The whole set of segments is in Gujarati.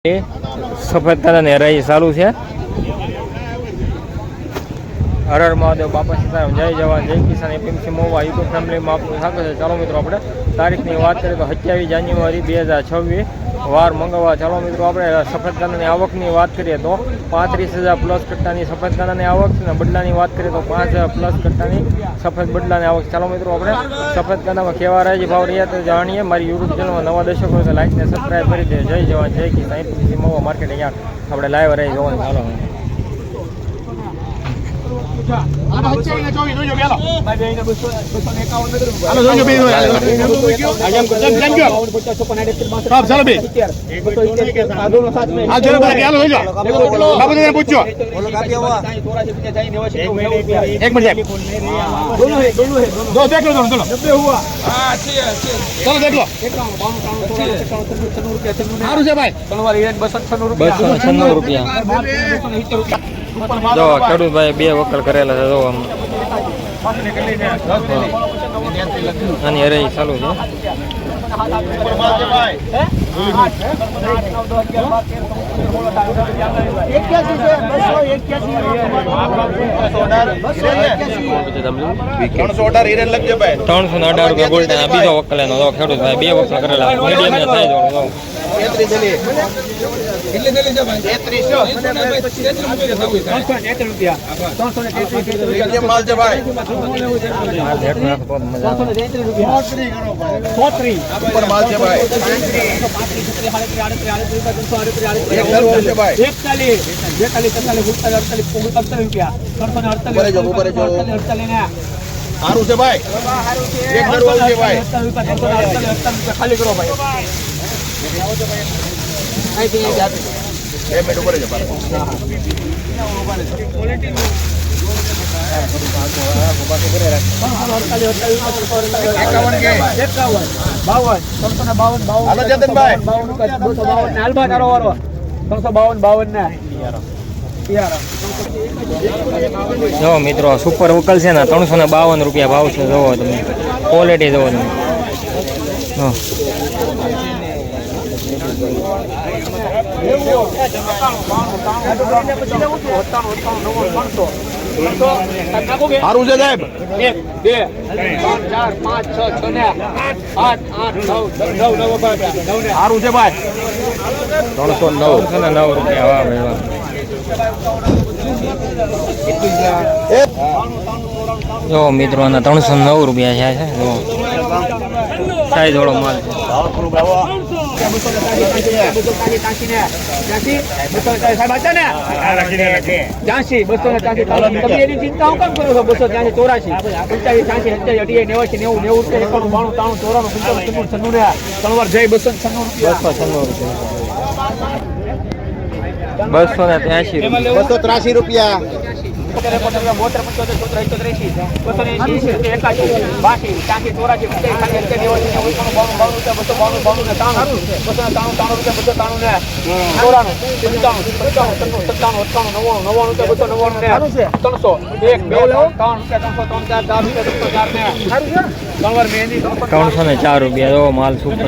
સફેદ કલરની હરાઈ ચાલુ છે. હર હર મહાદેવ બાપા સીતારામ જય જવાન, જય કિસાન એપીએમસી મોવા, યુટ્યુબ ફેમિલીમાં આપનું સ્વાગત છે. ચાલો મિત્રો આપણે તારીખની વાત કરીએ તો સત્યાવીસ જાન્યુઆરી બે હજાર છવ્વીસ, વાર મંગળવાર. ચાલો મિત્રો આપણે સફેદ કાંદાની આવકની વાત કરીએ તો પાંત્રીસ હજાર પ્લસ કટ્ટાની સફેદ કાંદાની આવક અને બદલાની વાત કરીએ તો પાંચ હજાર પ્લસ કટ્ટાની સફેદ બદલાની આવક ચાલો મિત્રો આપણે સફેદ કાંદામાં કેવા છે ભાવ રહ્યા તો જાણીએ. મારી યુટ્યુબ ચેનલમાં નવા દર્શકો હોય તો લાઈક ને સબસ્ક્રાઈબ કરી દે જય જવાન, જય કિસાન એપીએમસી મોવા માર્કેટ અહીંયા આપણે લાઈવ રહી જવાનું. ચાલો હાલો જોજો બે હાલો જેમ ગયો સાહેબ ચાલો બે હા ચલો ભાઈ હાલો જોજો બાબુને પૂછજો એક મિનિટ દો દેખ લો ચલો ચલો દેખ લો સારું છે ભાઈ બસો છન્નું રૂપિયા જો ખેડૂત ભાઈ બે વકલ કરેલા છે જો આમ. આની અરે ચાલુ છે. ત્રણસો અઢાર ને રૂપિયા ગોલ્ડ બીજો વકલ એનો જો ખેડૂત ભાઈ બે વકલ કરેલા મીડિયમ ને થાય જો કેમ માલ છે ભાઈ આ ભેટ નાખો તો મજા આવે ઉપર માલ છે ભાઈ એક દરવાજો છે ભાઈ ઉપર જો ઉપર જો સારું છે ભાઈ એક દરવાજો છે ભાઈ ખાલી કરો ભાઈ બે ઉપર જો જો મિત્રો સુપર ઉકલ છે ને ત્રણસો ને બાવન રૂપિયા ભાવ છે, જોવો તમે. ક્વોલિટી જોવો તમે. સારું છે સાહેબ. એક બે ત્રણ ચાર પાંચ છ છ ને આઠ આઠ નવ નવ નવ નવ ને સારું છે ભાઈ. ત્રણસો નવ ને નવ રૂપિયા વાહ ભાઈ જો મિત્રો ત્રણસો નવ રૂપિયા છે સાઈઝ વાળો માલ છે. બસો ચાલીસ ત્યાંસી ને ત્યાંસી બસો ચાલીસ સાહેબ ને ત્યાંસી બસો ને ને ને ત્યાંસી બસો ત્રાસી રૂપિયા. બોતેર પંચોતેર બસો એસી એકાસી બાસી ચોરાસી પંચાસી બાણું બાણું રૂપિયા બસો બાણું બાણું ને ત્રાણું. બસો ત્રાણું ત્રાણું રૂપિયા બસો ત્રાણું ને ચોરાણું પંચાણું પંચાણું ત્રણું સત્તાણું અઠ્ઠાણું નવ્વાણું નવ્વાણું રૂપિયા બસો નવ્વાણું ને ત્રણસો. એક બે ત્રણ રૂપિયા ત્રણસો ત્રણ ચાર ચાર રૂપિયા ત્રણસો ચાર ને ત્રણસો ને ચાર રૂપિયા. જો માલ સુપર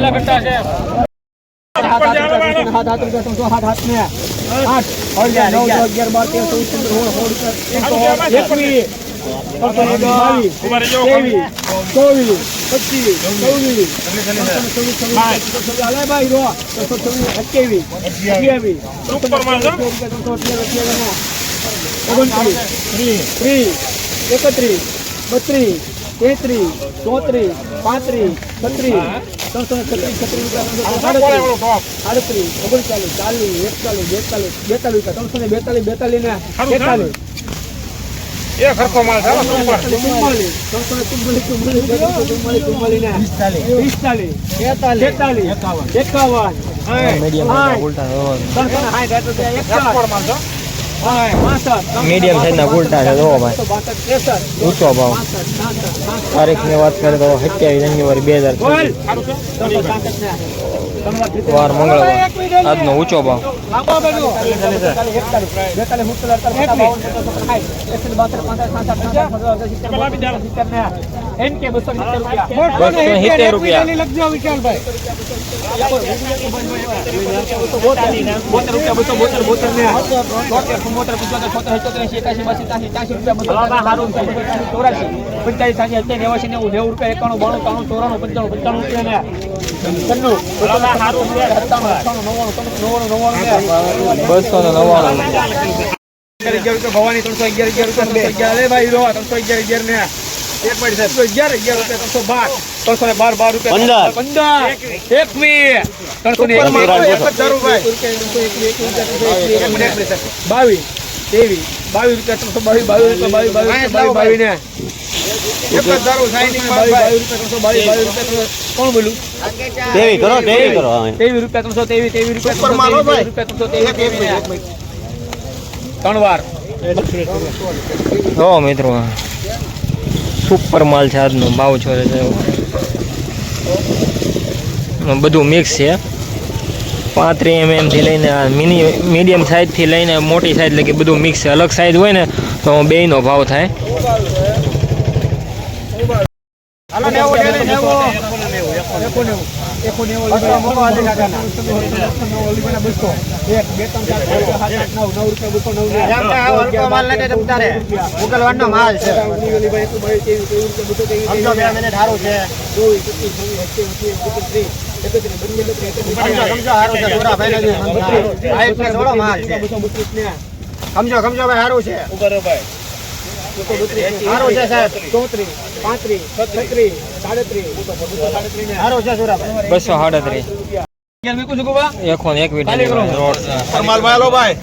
હાથ હાથ રૂપિયા હાથ હાથ રૂપિયા ત્રણસો હાથ હાથ ને આઠ નવ અગિયાર. બાર તેર ચૌદ પંદર એકવીસ એકત્રીસ બત્રીસ તેત્રીસ ચોત્રીસ પાંત્રીસ છત્રીસ ત્રણસો છત્રીસ છત્રીસ આડત્રીસ ઓગણચાલીસ ચાલીસ એકતાલીસ બેતાલીસ બેતાલીસ ત્રણસો ને બેતાલીસ બેતાલીસ ને તેતાલીસ ચુમ્માલીસ ત્રણસો ને ચુમ્માલીસ ચુમ્માલીસ ત્રણસો ચુમ્માલીસ ચુમ્માલીસ ને પિસ્તાલીસ તેતાલીસ એકાવન. મીડિયમ ત્રણસો ને સાઠ રૂપિયા એકસઠ. પાસઠ મીડિયમ સાઈઝના ઉલટા છે જોવો ભાઈ ત્રણસો બાસઠ ત્રેસઠ ઊંચો ભાવ પાંસઠ છાસઠ સાસઠ તારીખની વાત કરીએ તો સત્યાવીસ જાન્યુઆરી બે હજાર બોલ ત્રણસો સાસઠ ને ત્રણ વાર વાર મંગળવાર આજનો ઊંચો ભાવ લાંબા બનો. બેતાલીસ, એકતાલીસ, બેતાલીસ, સુડતાલીસ, અડતાલીસ, બાવન, પચાસ, સાઠ, એકસઠ, બાસઠ, પાંસઠ, છાસઠ, સત્તર, અઢાર, સિત્તેર, બોતેર, સિત્તેર ને એમ કે બસો સિત્તેર રૂપિયા. બસો સિત્તેર રૂપિયા બોતેર રૂપિયા, બસો બોતેર, બોતેર ચુમ્મોતેર, પંચોતેર, છોતેર, એકોતેર, એંશી, એકાશી, બાસી, ત્યાંશી, ત્યાંશી રૂપિયા, ત્યાંશી, ચોરાશી, પંચાળીસ, છ્યાસી, સત્યાસી, નેવાસી, નેવું, નેવું રૂપિયા, એકાણું, બાણું, ત્રાણું, ચોરાણું, પંચાણું, પંચાણું રૂપિયા ને બસો નવ્વાણું. ભવાની ત્રણસો અગિયાર અગિયાર રૂપિયા ત્રણસો અગિયાર અગિયાર ને. એક મિનિટ સાહેબ. અગિયાર અગિયાર રૂપિયા ત્રણસો બાર. ત્રણસો ને બાર બાર રૂપિયા. પંદર. એકવીસ ત્રણસો ને એકવીસ બાવીસ ત્રેવીસ બાવીસ રૂપિયા ત્રણસો બાવીસ બાવીસ રૂપિયા બાવીસ બાવીસ બાવીસ બાવીસ ને. બાવીસ બાવીસ રૂપિયા ત્રણસો બાવીસ બાવીસ રૂપિયા ત્રણસો કોણ બોલું તેવી કરો તેવી કરો હવે. તેવી રૂપિયા ત્રણસો તેવી તેવી રૂપિયા રૂપિયા ત્રણસો તેવી તેવી ત્રણ વાર. મિત્રો. સુપર માલ છે, આજનો ભાવ છો બધું મિક્સ છે. પાંત્રીસ એમ એમથી લઈને આ મિની મીડિયમ સાઇઝથી લઈને મોટી સાઇઝ લગી બધું મિક્સ છે. અલગ સાઇઝ હોય ને તો બેયનો ભાવ થાય. હાલો નેવું નેવું નેવું બસો એક બે ત્રણ ચાર પાંચ છ, સાત આઠ નવ નવ રૂપિયા બસો નવ માલ નથી તમતારે. ઉગલવાનો માલ છે. સમજો સમજો સમજો હારું છે. પૂરા ભાઈ માલ છે. બસો સાડત્રીસ મૂકું છું ગોવા એકો ને એક વીટી રોડ છે માલ ભાઈ હાલો ભાઈ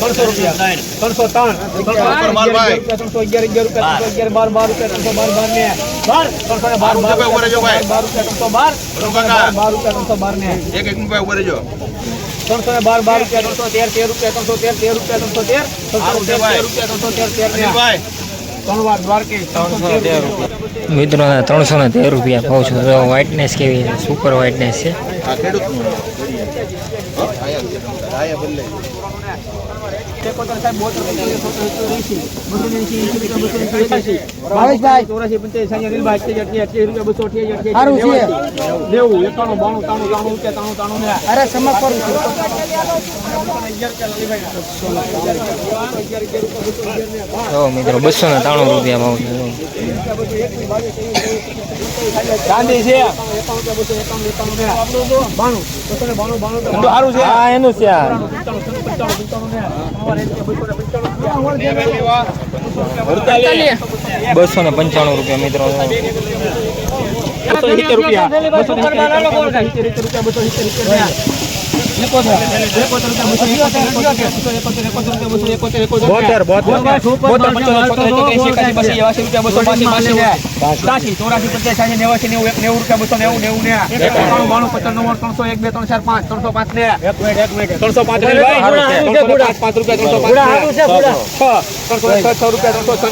ત્રણસો રૂપિયા ત્રણસો ત્રણ ઉપર માલ ભાઈ. ત્રણસો અગિયાર અગિયાર રૂપિયા ત્રણસો અગિયાર બાર બાર રૂપિયા ત્રણસો બાર બાર ને બાર ત્રણસો ને બાર બાર રૂપિયા ઉપર રહેજો ભાઈ. બાર રૂપિયા ત્રણસો બાર બરોબર કાકા. બાર રૂપિયા ત્રણસો બાર ને એક એક ભાઈ ઉપર રહેજો ત્રણસો ને બાર બાર રૂપિયા ત્રણસો તેર તેર રૂપિયા ત્રણસો તેર તેર રૂપિયા ત્રણસો તેર ત્રણસો તેર તેર રૂપિયા ત્રણસો તેર તેર ને ત્રણ વાર દ્વારકી ત્રણસો ને તેર રૂપિયા મિત્રોના ત્રણસો ને તેર રૂપિયા ભાવ છે તો વ્હાઇટનેસ કેવી છે સુપર વ્હાઇટનેસ છે ચોરાસી અઠ્યાસી રૂપિયા બસો અઠ્યાસી અઠ્યાસી નેવું એકાણું બાણું ત્રાણું ત્રાણું રૂપિયા ત્રાણું ત્રાણું અરે સમજ કરું જો મિત્રો બસો ને ત્રાણું રૂપિયા ભાવ. ગાંધી છે બાણું બાણું બાણું સારું છે હા એનું છે આ. બસો ને પંચાણું રૂપિયા મિત્રો. બસો સિત્તેર રૂપિયા. બસો સિત્તેર રૂપિયા બસો સિત્તેર રૂપિયા. ત્રણસો પાંચ ત્રણસો રૂપિયા ત્રણસો ત્રણસો ત્રણસો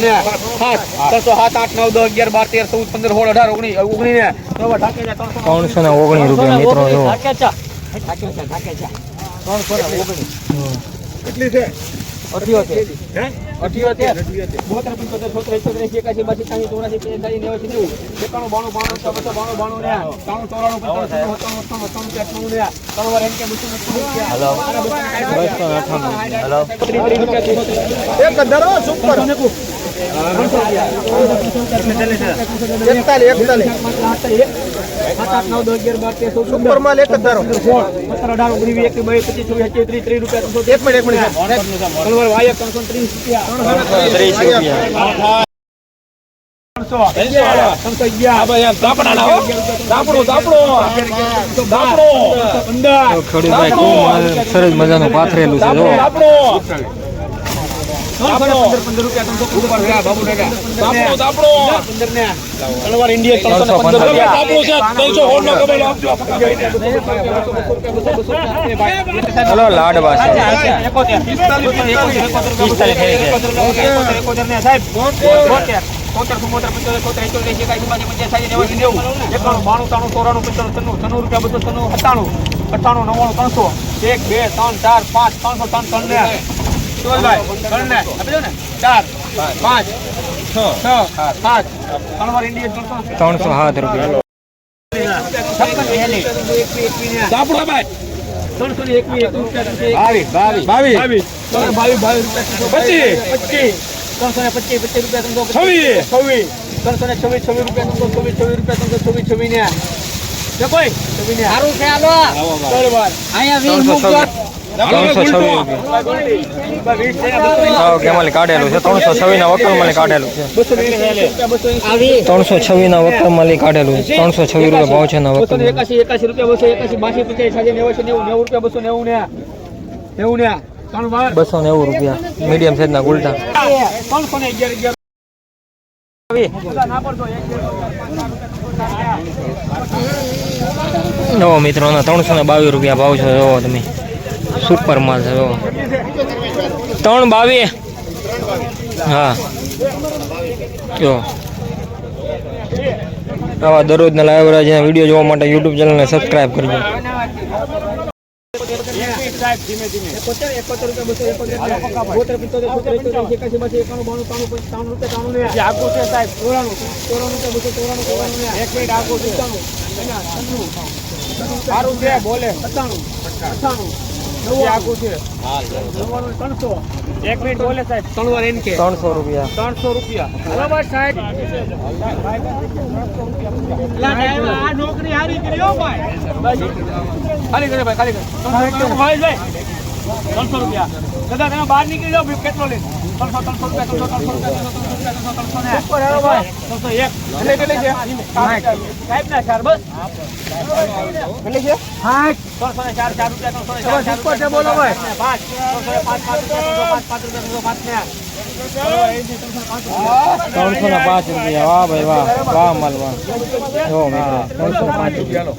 સાત ત્રણસો આઠ નવ દસ અગિયાર બાર તેર ચૌદ પંદર સોળ અઢાર ઓગણીસ ઓગણીસ ને ઓગણીસ રૂપિયા જાય ત્રણસો છે ને છે રૂપિયા મિત્રો જો કેટલી છે અઠ્યોતેર અઠ્યોતેર બોતેર પંચોતેર છોતેર એકોતેર એંસી બાસી ત્રાસી ચોરાસી પંચાસી નેવાસી નેવું એકાણું બાણું બાણું બસો બાણું બાણું રહ્યા ત્રાણું ચોરાણું પંચાણું સત્તાણું કે અઠ્ઠાણું ને ત્રણ વાર એમ કે બસો અઠાણું એકતાલીસ સાત નવ દસ અગિયાર બાર તેર સુપર માલ એક જ ધરો. સત્તર અઢાર ઓગણીસ વીસ એકવીસ પચીસ છવ્વીસ સત્યાવીસ ત્રીસ ત્રીસ રૂપિયા ત્રણસો એક મિનિટ એક મિનિટ. કલવર ત્રણસો ત્રીસ રૂપિયા. ત્રીસ રૂપિયા. માલ સરસ મજાનું પાથરેલું છે ચલો લાડવા સાહેબ. તોતેર ચુમ્મોતેર પંચોતેર છોતેર એકોતેર એકાસી બાસી પંચાસી સાઠી નેવું નેવું. એકાણું બાણું ત્રાણું ચોરાણું પંચાણું છન્નું છન્નું રૂપિયા બસો છન્નું સત્તાણું. અઠ્ઠાણું નવ્વાણું ત્રણસો. એક બે ત્રણ ચાર પાંચ ત્રણસો ત્રણ ત્રણ ત્રણસો સાત રૂપિયા. છપ્પન હેલી સાપડો ભાઈ. ત્રણસો ને એકવીસ એકવીસ રૂપિયા ત્રણસો બાવીસ બાવીસ. બાવીસ. બાવીસ. બાવીસ બાવીસ પચીસ. ત્રણસો ને પચીસ પચીસ રૂપિયા ત્રણસો છવ્વીસ. છવ્વીસ. ત્રણસો ને છવ્વીસ છવ્વીસ રૂપિયા ત્રણસો છવ્વીસ છવ્વીસ રૂપિયા ત્રણસો છવ્વીસ છવ્વીસ ને જે કોઈ? છવ્વીસ ને સારું છે હાલો. ત્રણ વાર. ત્રણસો છવ્વીસ કેમાલી કાઢેલું છે. ત્રણસો છવ્વીસ ના કાઢેલું છે. ત્રણસો છવ્વીસ ના કાઢેલું છે. ત્રણસો છવ્વીસ રૂપિયા ભાવ છે ના બસો રૂપિયા પચાસ નેવું નેવું નેવું રૂપિયા બસો નેવું ને નેવું ને બસો નેવું રૂપિયા. મીડિયમ સાઈઝના ગુલટા. ત્રણસો ને અગિયાર અગિયાર. ત્રણસો ને બાવીસ રૂપિયા ભાવ છે. જોવો તમે. સુપર માલ છે ત્રણ બાવીએ હા જો આવા દરરોજના લાઈવ રાજ્યના વીડિયો જોવા માટે યુટ્યુબ ચેનલને સબસ્ક્રાઈબ કરજો બોલે ત્રણસો. એક મિનિટ બોલે સાહેબ. ત્રણ એમ કે. ત્રણસો રૂપિયા. ત્રણસો રૂપિયા. બરાબર સાહેબ. આ નોકરી હારી કરી ભાઈ. ખાલી કરે ભાઈ ખાલી કરે. ત્રણસો રૂપિયા. કદાચ તમે બહાર નીકળી જાઓ કેટલો લે ત્રણસો ત્રણસો રૂપિયા ત્રણસો ત્રણસો રૂપિયા ને એક એટલે કેટલી છે સાહેબ ના ચાર બસ કેટલી છે સાઠ ત્રણસો ને ચાર ચાર રૂપિયા ત્રણસો ને ચાર ચાર રૂપિયા બોલો ભાઈ પાંચ ત્રણસો ને પાંચ પાંચ રૂપિયા. પાંચ પાંચ રૂપિયા ત્રણસો પાંચ ને ત્રણસો ને પાંચ રૂપિયા વાહ ભાઈ વાહ. વાહ માલ વાહ ત્રણસો ને પાંચ રૂપિયા.